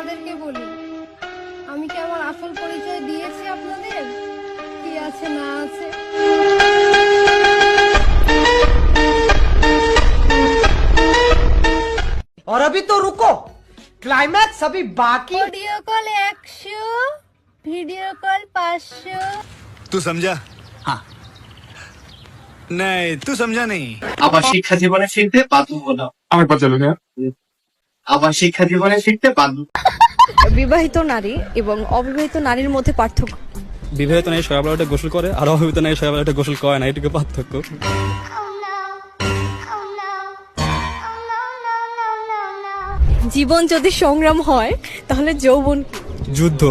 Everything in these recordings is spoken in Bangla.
আপনাদেরকে বলি আমি কি আমার আসল পরিচয় দিয়েছি আপনাদের কি আছে না আছে और अभी तो रुको क्लाइमैक्स अभी बाकी है। অডিও কল একশো ভিডিও কল পাঁচশো तू समझा हाँ नहीं तू समझा नहीं আবার শিক্ষা জীবনে ফিরতে বাধ্যমূলক আমি পাচ্ছি না আবার শিক্ষা জীবনে ফিরতে বাধ্য বিবাহিত নারী এবং অবিবাহিত নারীর মধ্যে পার্থক্য? বিবাহিত নারী সকালবেলা উঠে গোসল করে আর অবিবাহিত নারী সকালবেলা উঠে গোসল করে না এটুকু পার্থক্য। জীবন যদি সংগ্রাম হয় তাহলে যৌবন যুদ্ধ।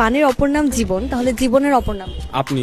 পানির অপর নাম জীবন তাহলে জীবনের অপর নাম আপনি।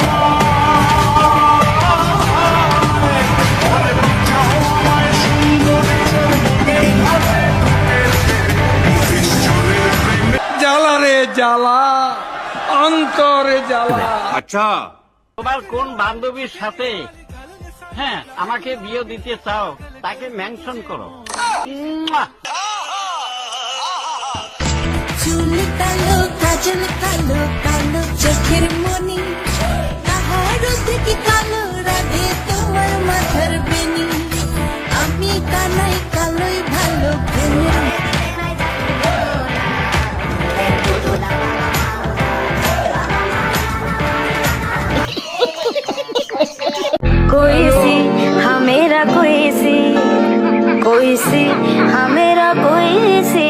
জ্বালা অন্তরে জ্বালা। আচ্ছা। তোমার কোন বান্ধবীর সাথে হ্যাঁ আমাকে বিয়ে দিতে চাও তাকে মেনশন করো। মুয়া! চুল কালো কাজল কালো কালো চোখের মনি তাহার থেকে कोई सी हमेरा कोई सी कोई सी हमेरा कोई सी